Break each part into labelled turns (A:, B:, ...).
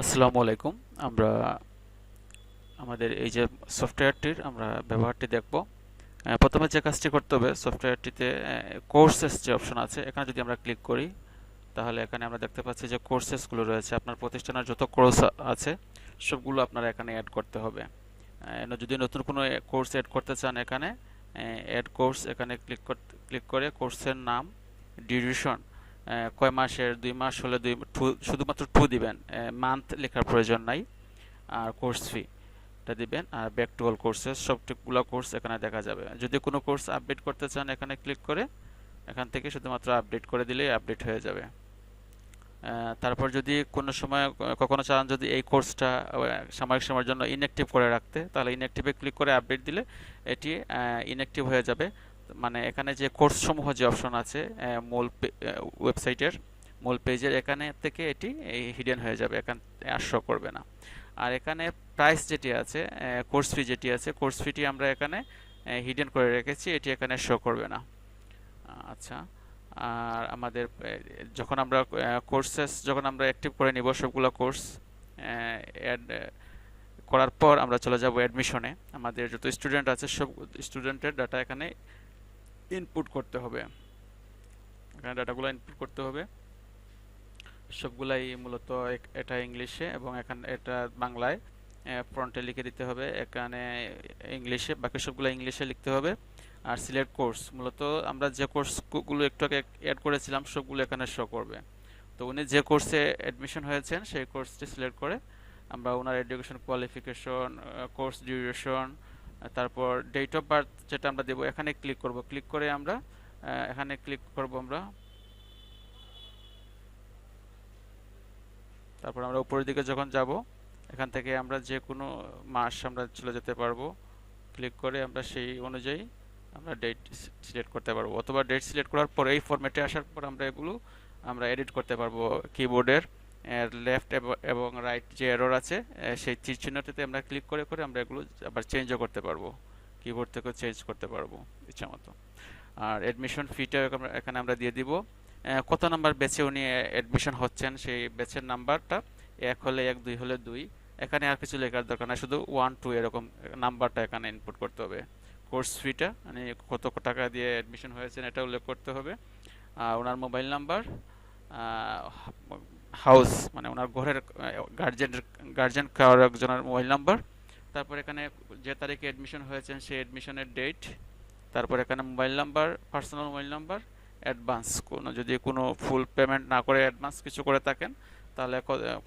A: আসসালামু আলাইকুম। আমরা আমাদের এই যে সফটওয়্যারটির আমরা ব্যবহারটি দেখব। প্রথমে যে কাজটি করতে হবে সফটওয়্যারটিতে কোর্সেস যে অপশন আছে এখানে যদি আমরা ক্লিক করি তাহলে এখানে আমরা দেখতে পাচ্ছি যে কোর্সেসগুলো রয়েছে। আপনার প্রতিষ্ঠানের যত কোর্স আছে সবগুলো আপনারা এখানে অ্যাড করতে হবে। যদি নতুন কোনো কোর্স অ্যাড করতে চান এখানে অ্যাড কোর্স এখানে ক্লিক ক্লিক করে কোর্সের নাম ডিউরেশন কয় মাসের, দুই মাস হলে দুই, টু- শুধুমাত্র টু দিবেন। মান্থ লেখার প্রয়োজন নাই, আর কোর্স ফি এটা দিবেন, আর ব্যাক টু অল কোর্সেস সবগুলো কোর্স এখানে দেখা যাবে। যদি কোনো কোর্স আপডেট করতে চান, এখানে ক্লিক করে এখান থেকে শুধুমাত্র আপডেট করে দিলেই আপডেট হয়ে যাবে। তারপর যদি কোনো সময় কখনো চান যদি এই কোর্সটা সাময়িক সময়ের জন্য ইনঅ্যাক্টিভ করে রাখতে, তাহলে ইনঅ্যাক্টিভে ক্লিক করে আপডেট দিলে এটি ইনঅ্যাক্টিভ হয়ে যাবে। মানে এখানে যে কোর্স সমূহ যে অপশন আছে মূল ওয়েবসাইটের, মূল পেজের এখানে থেকে এটি হিডেন হয়ে যাবে, এখান আর শো করবে না। আর এখানে প্রাইস যেটি আছে কোর্স ফি যেটি আছে কোর্স ফিটি আমরা এখানে হিডেন করে রেখেছি, এটি এখানে শো করবে না। আচ্ছা আর আমাদের যখন আমরা কোর্সেস যখন আমরা অ্যাক্টিভ করে নিব সবগুলো কোর্স অ্যাড করার পর আমরা চলে যাব অ্যাডমিশনে আমাদের যত স্টুডেন্ট আছে সব স্টুডেন্টের ডাটা এখানে ইনপুট করতে হবে। এখানে ডাটাগুলো ইনপুট করতে হবে। সবগুলাই মূলত এটা ইংলিশে এবং এখানে এটা বাংলায়। ফ্রন্টে লিখে দিতে হবে, এখানে ইংলিশে বাকি সবগুলো ইংলিশে লিখতে হবে। আর সিলেক্ট কোর্স মূলত আমরা যে কোর্সগুলো একটু আগে অ্যাড করেছিলাম, সবগুলো এখানে শো করবে। তো উনি যে কোর্সে অ্যাডমিশন হয়েছেন, সেই কোর্সটি সিলেক্ট করে আমরা ওনার এডুকেশন কোয়ালিফিকেশন কোর্স ডিউরেশন তারপর ডেট অফ বার্থ যেটা আমরা দেবো, এখানে ক্লিক করব। ক্লিক করে আমরা এখানে ক্লিক করব আমরা। তারপর আমরা উপরের দিকে যখন যাব, এখান থেকে আমরা যে কোনো মাস আমরা চলে যেতে পারব। ক্লিক করে আমরা সেই অনুযায়ী আমরা ডেট সিলেক্ট করতে পারব। অথবা ডেট সিলেক্ট করার পর এই ফরম্যাটে আসার পর আমরা এগুলো আমরা এডিট করতে পারব কিবোর্ডের লেফট এবং রাইট যে এরর আছে সেই তীর চিহ্নটিতে আমরা ক্লিক করে করে আমরা এগুলো আবার চেঞ্জও করতে পারব। কিবোর্ড থেকেও চেঞ্জ করতে পারব, ইচ্ছা মতো। আর অ্যাডমিশন ফিটা এখানে আমরা দিয়ে দিব। কত নাম্বার ব্যাচে উনি অ্যাডমিশন হচ্ছেন, সেই ব্যাচের নাম্বারটা এক হলে এক, দুই হলে দুই। এখানে আর কিছু লেখার দরকার নাই, শুধু ওয়ান টু এরকম নাম্বারটা এখানে ইনপুট করতে হবে। কোর্স ফিটা মানে কত টাকা দিয়ে অ্যাডমিশন হয়েছেন, এটা উল্লেখ করতে হবে। আর ওনার মোবাইল নাম্বার হাউস মানে ওনার ঘরের গার্জেনের গার্জেন কারোর একজনের মোবাইল নাম্বার, তারপর এখানে যে তারিখে অ্যাডমিশন হয়েছেন সেই অ্যাডমিশনের ডেট তারপর এখানে mobile number personal mobile number advance কোনো যদি কোনো ফুল পেমেন্ট না করে অ্যাডভান্স কিছু করে থাকেন, তাহলে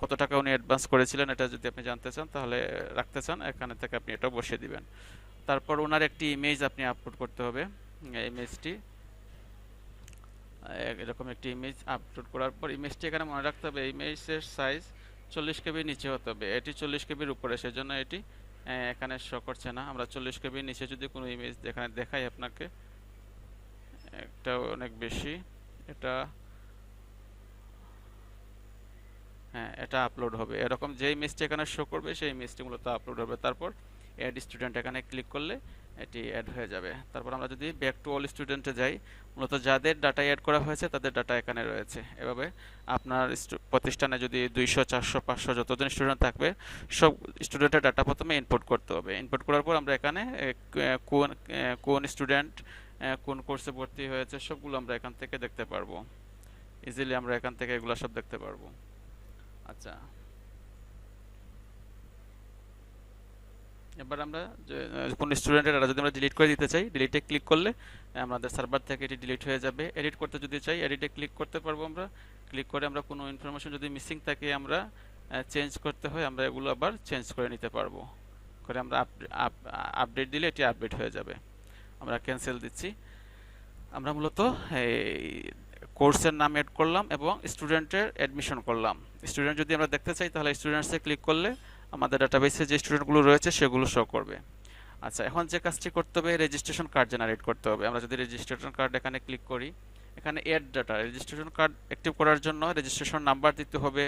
A: কত টাকা উনি অ্যাডভান্স করেছিলেন এটা যদি আপনি জানতে চান, তাহলে রাখতে চান, এখানে থেকে আপনি এটা বসিয়ে দিবেন। তারপর ওনার একটি ইমেজ আপনি আপলোড করতে হবে ইমেজটি এরকম একটি ইমেজ আপলোড করার পর ইমেজটি এখানে মনে রাখতে হবে ইমেজের সাইজ চল্লিশ কেবির নিচে হতে হবে। এটি চল্লিশ কেবির উপরে, সেজন্য এটি এখানে শো করছে না। আমরা চল্লিশ কেবির নিচে যদি কোনো ইমেজ এখানে দেখাই আপনাকে, একটা অনেক বেশি, এটা হ্যাঁ এটা আপলোড হবে। এরকম যে ইমেজটি এখানে শো করবে, সেই ইমেজটি মূলত আপলোড হবে। তারপর অ্যাড স্টুডেন্ট এখানে ক্লিক করলে এটি অ্যাড হয়ে যাবে। তারপর আমরা যদি ব্যাক টু অল স্টুডেন্টে যাই, মূলত যাদের ডাটা অ্যাড করা হয়েছে, তাদের ডাটা এখানে রয়েছে। এভাবে আপনার প্রতিষ্ঠানে যদি দুইশো, চারশো, পাঁচশো যতজন স্টুডেন্ট থাকবে, সব স্টুডেন্টের ডাটা প্রথমে ইনপুট করতে হবে। ইনপুট করার পর আমরা এখানে কোন কোন স্টুডেন্ট কোন কোর্সে ভর্তি হয়েছে, সবগুলো আমরা এখান থেকে দেখতে পারব। ইজিলি আমরা এখান থেকে এগুলো সব দেখতে পারব। আচ্ছা। এবার আমরা কোন স্টুডেন্টের ডাটা যদি আমরা ডিলিট করে দিতে চাই ডিলিটে ক্লিক করলে আমাদের সার্ভার থেকে এটি ডিলিট হয়ে যাবে। এডিট করতে যদি চাই এডিটে ক্লিক করতে পারব আমরা। ক্লিক করে আমরা কোনো ইনফরমেশন যদি মিসিং থাকে, আমরা চেঞ্জ করতে হয়, আমরা এগুলো আবার চেঞ্জ করে নিতে পারব। করে আমরা আপডেট দিলে এটি আপডেট হয়ে যাবে। আমরা ক্যান্সেল দিচ্ছি। আমরা মূলত এই কোর্সের নাম এড করলাম এবং স্টুডেন্টের অ্যাডমিশন করলাম। স্টুডেন্ট যদি আমরা দেখতে চাই, তাহলে স্টুডেন্টসে ক্লিক করলে আমাদের ডাটাবেসে যে স্টুডেন্টগুলো রয়েছে সেগুলো শো করবে। আচ্ছা এখন যে কাজটি করতে হবে রেজিস্ট্রেশন কার্ড জেনারেট করতে হবে। আমরা যদি রেজিস্ট্রেশন কার্ড এখানে ক্লিক করি, এখানে add data registration card active করার জন্য রেজিস্ট্রেশন নাম্বার দিতে হবে।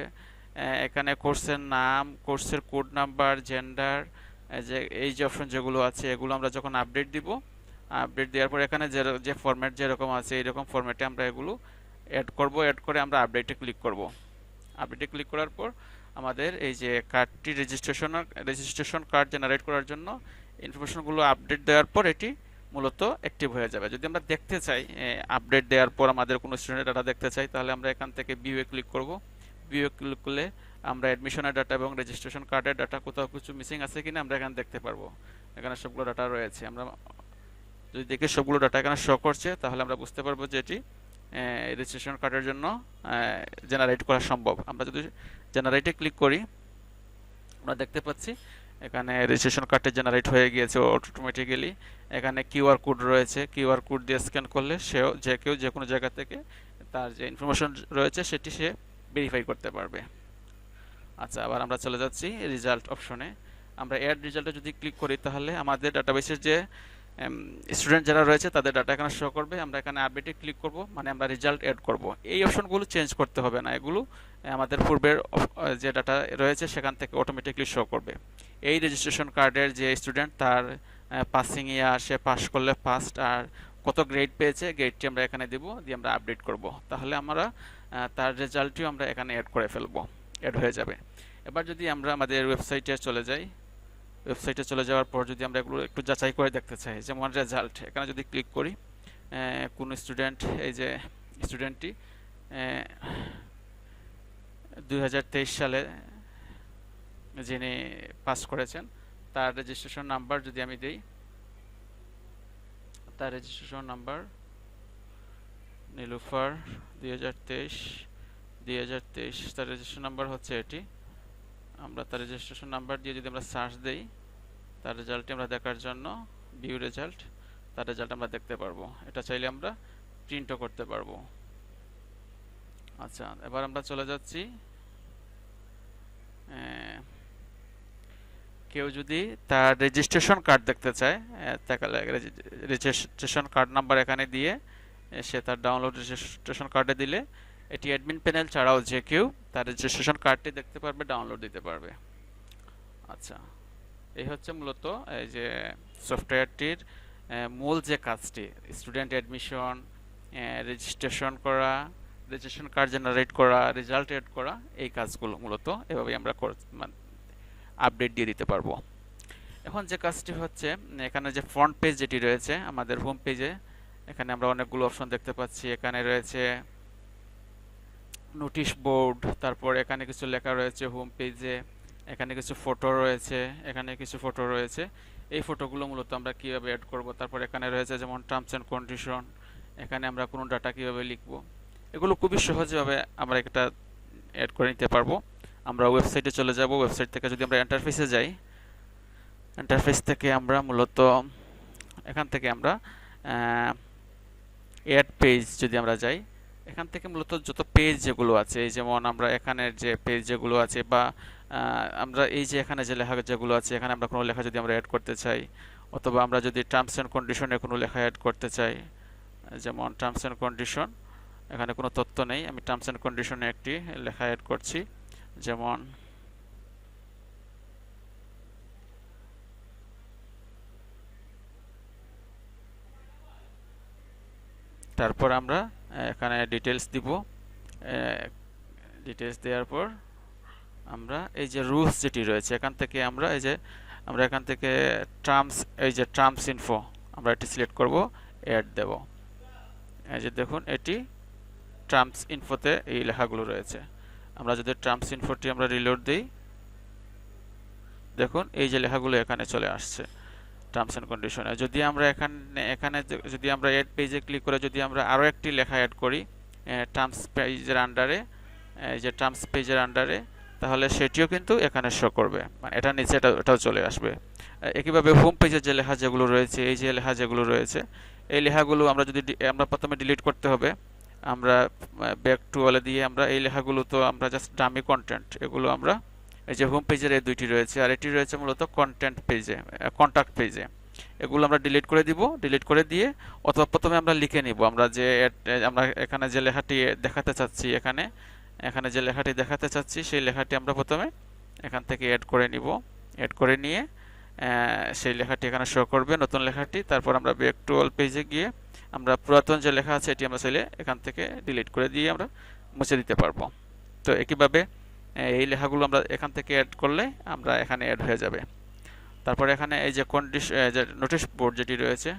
A: এখানে কোর্সের নাম কোর্সের কোড নাম্বার জেন্ডার যে, এই যে অপশন যেগুলো আছে, এগুলো আমরা যখন আপডেট দিব আপডেট দেওয়ার পর এখানে যে যে ফরম্যাট যেরকম আছে, এইরকম ফরম্যাটে আমরা এগুলো অ্যাড করব। অ্যাড করে আমরা আপডেটে ক্লিক করব। আপডেটে ক্লিক করার পর আমাদের এই যে কার্ডটি রেজিস্ট্রেশন রেজিস্ট্রেশন কার্ড জেনারেট করার জন্য ইনফরমেশনগুলো আপডেট দেওয়ার পর এটি মূলত অ্যাক্টিভ হয়ে যাবে। যদি আমরা দেখতে চাই আপডেট দেওয়ার পর আমাদের কোনো স্টুডেন্টের ডাটা দেখতে চাই, তাহলে আমরা এখান থেকে ভিউয়ে ক্লিক করব। ভিউয়ে ক্লিক করলে আমরা অ্যাডমিশনের ডাটা এবং রেজিস্ট্রেশন কার্ডের ডাটা কোথাও কিছু মিসিং আছে কিনা আমরা এখানে দেখতে পারব। এখানে সবগুলো ডাটা রয়েছে। আমরা যদি দেখি সবগুলো ডাটা এখানে শো করছে, তাহলে আমরা বুঝতে পারব যে এটি রেজিস্ট্রেশন কার্ডের জন্য জেনারেট করা সম্ভব। আমরা যদি জেনারেটে ক্লিক করি, আমরা দেখতে পাচ্ছি, এখানে রেজিস্ট্রেশন কার্ডটি জেনারেট হয়ে গিয়েছে অটোমেটিক্যালি এখানে কিউআর কোড রয়েছে। কিউআর কোড দিয়ে স্ক্যান করলে সেও, যে কেউ যে কোনো জায়গা থেকে তার যে ইনফরমেশন রয়েছে, সেটি সে ভেরিফাই করতে পারবে। আচ্ছা আবার আমরা চলে যাচ্ছি রেজাল্ট অপশনে আমরা অ্যাড রেজাল্টে যদি ক্লিক করি, তাহলে আমাদের ডাটাবেসের যে স্টুডেন্ট যারা রয়েছে, তাদের ডাটা এখানে শো করবে। আমরা এখানে আপডেটে ক্লিক করব মানে আমরা রেজাল্ট অ্যাড করব। এই অপশনগুলো চেঞ্জ করতে হবে না। এগুলো আমাদের পূর্বের যে ডাটা রয়েছে, সেখান থেকে অটোমেটিকলি শো করবে। এই রেজিস্ট্রেশন কার্ডের যে স্টুডেন্ট তার পাসিং ইয়ার সে পাস করলে ফার্স্ট আর কত গ্রেড পেয়েছে গ্রেডটি আমরা এখানে দিব, দিয়ে আমরা আপডেট করব। তাহলে আমরা তার রেজাল্টটিও আমরা এখানে অ্যাড করে ফেলব। অ্যাড হয়ে যাবে। এবার যদি আমরা আমাদের ওয়েবসাইটে চলে যাই ওয়েবসাইটে চলে যাওয়ার পর যদি আমরা এগুলো একটু যাচাই করে দেখতে চাই, যেমন রেজাল্ট এখানে যদি ক্লিক করি কোন স্টুডেন্ট এই যে স্টুডেন্টটি দুই হাজার তেইশ সালে যিনি পাস করেছেন, তার রেজিস্ট্রেশন নাম্বার যদি আমি দিই, তার রেজিস্ট্রেশন নাম্বার নীলুফার, দুই হাজার তেইশ, দুই হাজার তেইশ, তার রেজিস্ট্রেশন নাম্বার হচ্ছে এটি। আমরা তার রেজিস্ট্রেশন নাম্বার দিয়ে যদি আমরা সার্চ দেই, তার রেজাল্টটি আমরা দেখার জন্য ভিউ রেজাল্ট তার রেজাল্ট আমরা দেখতে পারব। এটা চাইলে আমরা প্রিন্টও করতে পারব। আচ্ছা এবার আমরা চলে যাচ্ছি। কেউ যদি তার রেজিস্ট্রেশন কার্ড দেখতে চায় তাহলে রেজিস্ট্রেশন কার্ড নাম্বার এখানে দিয়ে সে তার ডাউনলোড রেজিস্ট্রেশন কার্ডে দিলে এটি অ্যাডমিন প্যানেল ছাড়াও যে কেউ তার রেজিস্ট্রেশন কার্ডটি দেখতে পারবে ডাউনলোড দিতে পারবে। আচ্ছা এই হচ্ছে মূলত এই যে সফটওয়্যারটির মূল যে কাজটি স্টুডেন্ট অ্যাডমিশন রেজিস্ট্রেশন করা রেজিস্ট্রেশন কার্ড জেনারেট করা রেজাল্ট এড করা, এই কাজগুলো মূলত এভাবেই আমরা আপডেট দিয়ে দিতে পারব। এখন যে কাজটি হচ্ছে, এখানে যে ফ্রন্ট পেজ যেটি রয়েছে, আমাদের হোম পেজে এখানে আমরা অনেকগুলো অপশন দেখতে পাচ্ছি। এখানে রয়েছে নোটিশ বোর্ড তারপর এখানে কিছু লেখা রয়েছে হোম পেজে এখানে কিছু ফটো রয়েছে, এখানে কিছু ফটো রয়েছে। এই ফটোগুলো মূলত আমরা কীভাবে অ্যাড করব? তারপর এখানে রয়েছে যেমন টার্মস অ্যান্ড কন্ডিশন এখানে আমরা কোনো ডাটা কীভাবে লিখব? এগুলো খুবই সহজভাবে আমরা একটা অ্যাড করে নিতে পারব। আমরা ওয়েবসাইটে চলে যাব। ওয়েবসাইট থেকে যদি আমরা ইন্টারফেসে যাই ইন্টারফেস থেকে আমরা মূলত এখান থেকে আমরা অ্যাড পেজ যদি আমরা যাই এখান থেকে মূলত যত পেজ যেগুলো আছে, এই যেমন আমরা এখানের যে পেজ যেগুলো আছে বা আমরা এই যে এখানে যে লেখা যেগুলো আছে, এখানে আমরা কোনো লেখা যদি আমরা অ্যাড করতে চাই, অথবা আমরা যদি টার্মস অ্যান্ড কন্ডিশনে কোনো লেখা অ্যাড করতে চাই, যেমন টার্মস অ্যান্ড কন্ডিশন এখানে কোনো তথ্য নেই, আমি টার্মস অ্যান্ড কন্ডিশনে একটি লেখা অ্যাড করছি, যেমন, তারপর আমরা এখানে ডিটেলস দিব। ডিটেলস দেওয়ার পর আমরা এই যে রুলস যেটি রয়েছে, এখান থেকে আমরা এই যে, আমরা এখান থেকে টার্মস এই যে টার্মস ইনফো আমরা এটি সিলেক্ট করব অ্যাড দেব। এই যে দেখুন, এটি টার্মস ইনফোতে এই লেখাগুলো রয়েছে। আমরা যদি টার্মস ইনফোটি আমরা রিলোড দিই, দেখুন, এই যে লেখাগুলো এখানে চলে আসছে। টার্মস অ্যান্ড কন্ডিশনে যদি আমরা এখানে এখানে যদি আমরা অ্যাড পেজে ক্লিক করে যদি আমরা আরও একটি লেখা অ্যাড করি টার্মস পেজের আন্ডারে এই যে টার্মস পেজের আন্ডারে তাহলে সেটিও কিন্তু এখানে শো করবে। মানে এটা নিচে এটা, এটাও চলে আসবে। একইভাবে হোম পেজের যে লেখা যেগুলো রয়েছে, এই যে লেখা যেগুলো রয়েছে, এই লেখাগুলো আমরা যদি আমরা প্রথমে ডিলিট করতে হবে। আমরা ব্যাক টু ওয়ালে দিয়ে আমরা এই লেখাগুলো তো আমরা জাস্ট ডামি কন্টেন্ট এগুলো আমরা এই যে হোম পেজের এই দুইটি রয়েছে, আর এটি রয়েছে মূলত কন্টেন্ট পেজে কন্ট্যাক্ট পেজে এগুলো আমরা ডিলিট করে দিব ডিলিট করে দিয়ে অথবা প্রথমে আমরা লিখে নিব। আমরা যে আমরা এখানে যে লেখাটি দেখাতে চাচ্ছি এখানে এখানে যে লেখাটি দেখাতে চাচ্ছি, সেই লেখাটি আমরা প্রথমে এখান থেকে অ্যাড করে নিব। অ্যাড করে নিয়ে সেই লেখাটি এখানে শো করবে নতুন লেখাটি। তারপর আমরা ব্যাক টু অল পেজে গিয়ে আমরা পুরাতন যে লেখা আছে, এটি আমরা চাইলে এখান থেকে ডিলিট করে দিয়ে আমরা মুছে দিতে পারব। তো একইভাবে এই লেখাগুলো আমরা এখান থেকে অ্যাড করলে আমরা এখানে অ্যাড হয়ে যাবে। তারপরে এখানে এই যে কন্ডিশ যে নোটিশ বোর্ড যেটি রয়েছে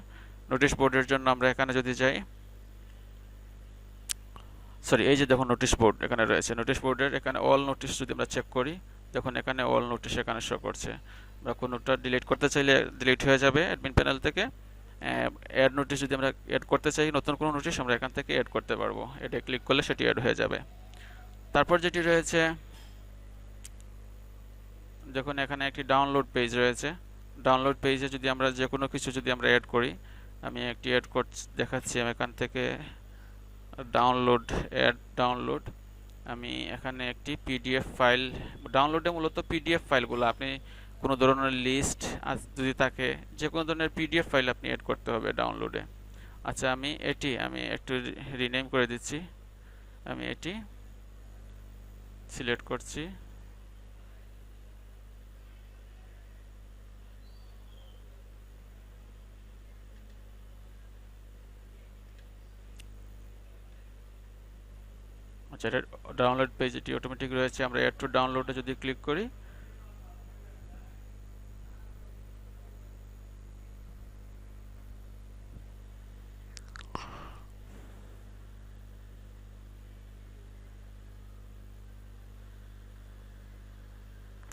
A: নোটিশ বোর্ডের জন্য আমরা এখানে যদি যাই সরি এই যে দেখুন নোটিশ বোর্ড এখানে রয়েছে। নোটিশ বোর্ডের এখানে অল নোটিশ যদি আমরা চেক করি, দেখুন এখানে অল নোটিশ এখানে শো করছে। আমরা কোনোটা ডিলিট করতে চাইলে ডিলিট হয়ে যাবে অ্যাডমিন প্যানেল থেকে। অ্যাড নোটিশ যদি আমরা অ্যাড করতে চাই, নতুন কোনো নোটিশ আমরা এখান থেকে অ্যাড করতে পারব। এটা ক্লিক করলে সেটি অ্যাড হয়ে যাবে। তারপর যেটি রয়েছে দেখুন এখানে একটি ডাউনলোড পেজ রয়েছে ডাউনলোড পেজে যদি আমরা যে কোনো কিছু যদি আমরা অ্যাড করি, আমি একটি অ্যাড করছি দেখাচ্ছি, আমি এখান থেকে ডাউনলোড অ্যাড ডাউনলোড আমি এখানে একটি পিডিএফ ফাইল ডাউনলোডে মূলত পিডিএফ ফাইলগুলো আপনি কোনো ধরনের লিস্ট যদি থাকে যে কোনো ধরনের পিডিএফ ফাইল আপনি অ্যাড করতে হবে ডাউনলোডে আচ্ছা আমি এটি, আমি একটু রিনেম করে দিচ্ছি। আমি এটি সিলেক্ট করছি। আচ্ছা এটা ডাউনলোড পেজ এটি অটোমেটিক রয়েছে। আমরা এড টু ডাউনলোডে যদি ক্লিক করি,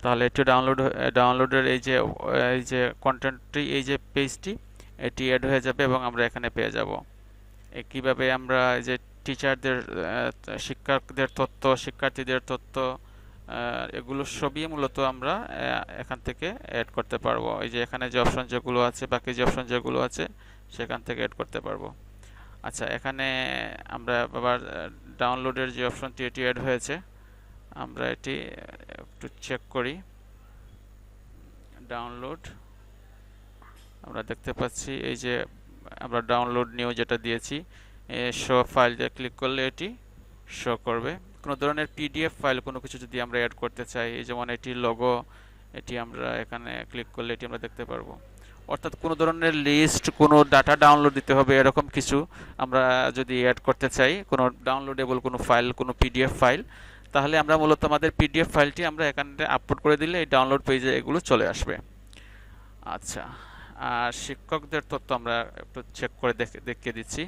A: তাহলে একটু ডাউনলোড ডাউনলোডের এই যে এই যে কন্টেন্টটি এই যে পেজটি এটি অ্যাড হয়ে যাবে এবং আমরা এখানে পেয়ে যাব। কীভাবে আমরা এই যে টিচারদের শিক্ষকদের তথ্য, শিক্ষার্থীদের তথ্য এগুলো সবই মূলত আমরা এখান থেকে অ্যাড করতে পারব। এই যে এখানে যে অপশন যেগুলো আছে, বাকি যে অপশন যেগুলো আছে, সেখান থেকে অ্যাড করতে পারব। আচ্ছা এখানে আমরা আবার ডাউনলোডের যে অপশনটি এটি অ্যাড হয়েছে। আমরা এটি একটু চেক করি। ডাউনলোড আমরা দেখতে পাচ্ছি, এই যে আমরা ডাউনলোড নিউ যেটা দিয়েছি শো ফাইল দিয়ে ক্লিক করলে এটি শো করবে। কোনো ধরনের পিডিএফ ফাইল কোনো কিছু যদি আমরা অ্যাড করতে চাই যেমন এটি লোগো এটি আমরা এখানে ক্লিক করলে এটি আমরা দেখতে পারব। অর্থাৎ কোনো ধরনের লিস্ট কোনো ডাটা ডাউনলোড দিতে হবে, এরকম কিছু আমরা যদি অ্যাড করতে চাই, কোনো ডাউনলোডেবল কোনো ফাইল কোনো পিডিএফ ফাইল তাহলে আমরা মূলত আমাদের পিডিএফ ফাইলটি আমরা এখানে আপলোড করে দিলে এই ডাউনলোড পেজে এগুলো চলে আসবে। আচ্ছা আর শিক্ষকদের তথ্য আমরা একটু চেক করে দেখিয়ে দিচ্ছি।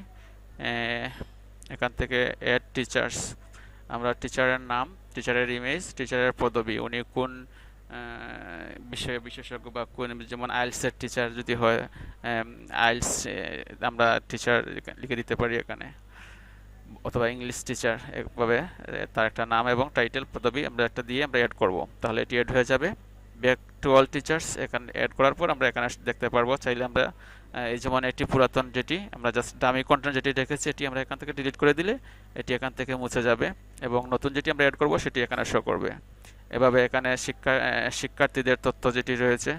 A: এখান থেকে অ্যাড টিচার্স আমরা টিচারের নাম টিচারের ইমেজ টিচারের পদবি। উনি কোন বিষয়ে বিশেষজ্ঞ বা কোন, যেমন আইলসের টিচার যদি হয় আইলস আমরা টিচার লিখে দিতে পারি এখানে। অথবা ইংলিশ টিচার একভাবে তার একটা নাম এবং টাইটেল পদবি আমরা একটা দিয়ে আমরা অ্যাড করব। তাহলে এটি অ্যাড হয়ে যাবে। ব্যাক টু অল টিচার্স এখানে অ্যাড করার পর আমরা এখানে দেখতে পারব। চাইলে আমরা এই যেমন এটি পুরাতন যেটি, আমরা জাস্ট দামি কন্টেন্ট যেটি রেখেছি এটি আমরা এখান থেকে ডিলিট করে দিলে এটি এখান থেকে মুছে যাবে এবং নতুন যেটি আমরা অ্যাড করব, সেটি এখানে শো করবে। এভাবে এখানে শিক্ষা শিক্ষার্থীদের তথ্য যেটি রয়েছে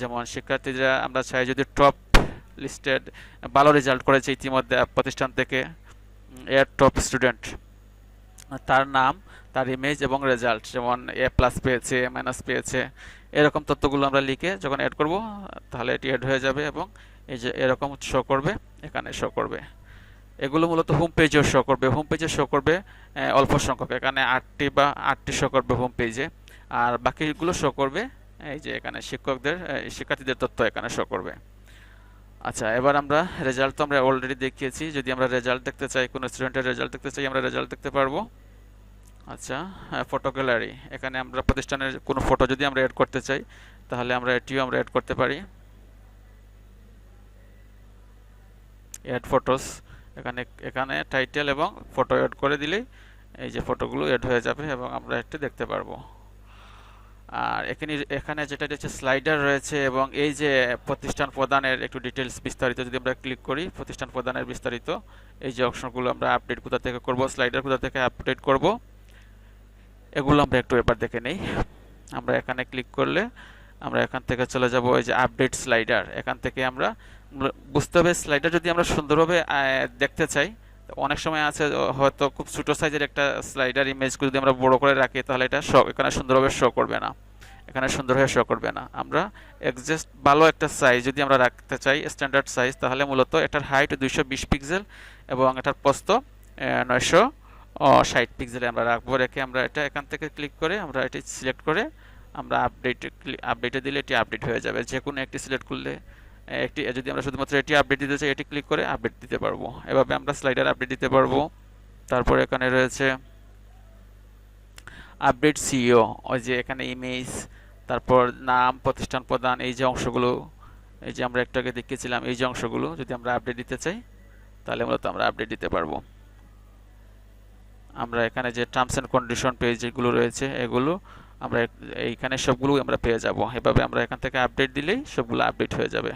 A: যেমন শিক্ষার্থীরা আমরা চাই যদি টপ লিস্টেড ভালো রেজাল্ট করেছে ইতিমধ্যে প্রতিষ্ঠান থেকে এর টপ স্টুডেন্ট তার নাম, তার ইমেজ এবং রেজাল্ট যেমন এ প্লাস পেয়েছে এ মাইনাস পেয়েছে এরকম তথ্যগুলো আমরা লিখে যখন অ্যাড করব, তাহলে এটি অ্যাড হয়ে যাবে এবং এই যে এরকম শো করবে, এখানে শো করবে। এগুলো মূলত হোম পেজেও শো করবে। হোম পেজে শো করবে অল্প সংখ্যক। এখানে আটটি বা আটটি শো করবে হোম পেজে আর বাকিগুলো শো করবে, এই যে এখানে শিক্ষকদের শিক্ষার্থীদের তথ্য এখানে শো করবে। আচ্ছা এবার আমরা রেজাল্ট তো আমরা অলরেডি দেখিয়েছি। যদি আমরা রেজাল্ট দেখতে চাই, কোনো স্টুডেন্টের রেজাল্ট দেখতে চাই, আমরা রেজাল্ট দেখতে পারব। আচ্ছা ফটো গ্যালারি এখানে আমরা প্রতিষ্ঠানের কোনো ফটো যদি আমরা অ্যাড করতে চাই, তাহলে আমরা এটিও আমরা অ্যাড করতে পারি। অ্যাড ফটোস এখানে এখানে টাইটেল এবং ফটো অ্যাড করে দিলেই এই যে ফটোগুলো অ্যাড হয়ে যাবে এবং আমরা একটি দেখতে পারব। আর এখানে এখানে যেটা হচ্ছে স্লাইডার রয়েছে এবং এই যে প্রতিষ্ঠান প্রদানের একটু ডিটেলস বিস্তারিত যদি আমরা ক্লিক করি, প্রতিষ্ঠান প্রদানের বিস্তারিত, এই যে অপশনগুলো আমরা আপডেট কোথা থেকে করব স্লাইডার কোথা থেকে আপডেট করব এগুলো আমরা একটু এবার দেখে নেই। আমরা এখানে ক্লিক করলে আমরা এখান থেকে চলে যাব ওই যে আপডেট স্লাইডার এখান থেকে আমরা বুঝতে হবে স্লাইডার যদি আমরা সুন্দরভাবে দেখতে চাই, অনেক সময় আছে হয়তো খুব ছোটো সাইজের একটা স্লাইডার ইমেজকে যদি আমরা বড় করে রাখি, তাহলে এটা শো এখানে সুন্দরভাবে শো করবে না। এখানে সুন্দরভাবে শো করবে না। আমরা একজাস্ট ভালো একটা সাইজ যদি আমরা রাখতে চাই স্ট্যান্ডার্ড সাইজ তাহলে মূলত এটার হাইট দুইশো বিশ পিক্সেল এবং এটার প্রস্ত নয়শো ষাট পিক্সেলে আমরা রাখব রেখে আমরা এটা এখান থেকে ক্লিক করে আমরা এটি সিলেক্ট করে আমরা আপডেট আপডেটে দিলে এটি আপডেট হয়ে যাবে। যে কোনো একটি সিলেক্ট করলে একটি, যদি আমরা শুধুমাত্র এটি আপডেট দিতে চাই, এটি ক্লিক করে আপডেট দিতে পারব। এভাবে আমরা স্লাইডার আপডেট দিতে পারব। তারপর এখানে রয়েছে আপডেট সিইও ওই যে এখানে ইমেজ তারপর নাম, প্রতিষ্ঠান প্রদান, এই যে অংশগুলো, এই যে আমরা একটু আগে দেখিয়েছিলাম, এই যে অংশগুলো যদি আমরা আপডেট দিতে চাই, তাহলে মূলত আমরা আপডেট দিতে পারব। আমরা এখানে যে টার্মস অ্যান্ড কন্ডিশন পেজ যেগুলো রয়েছে, এগুলো আমরা এইখানে সবগুলো আমরা পেয়ে যাব। এভাবে আমরা এখান থেকে আপডেট দিলেই সবগুলো আপডেট হয়ে যাবে।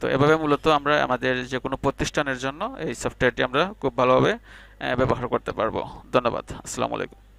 A: তো এভাবে মূলত আমরা আমাদের যে কোনো প্রতিষ্ঠানের জন্য এই সফটওয়্যারটি আমরা খুব ভালোভাবে ব্যবহার করতে পারব। ধন্যবাদ। আসসালামু আলাইকুম।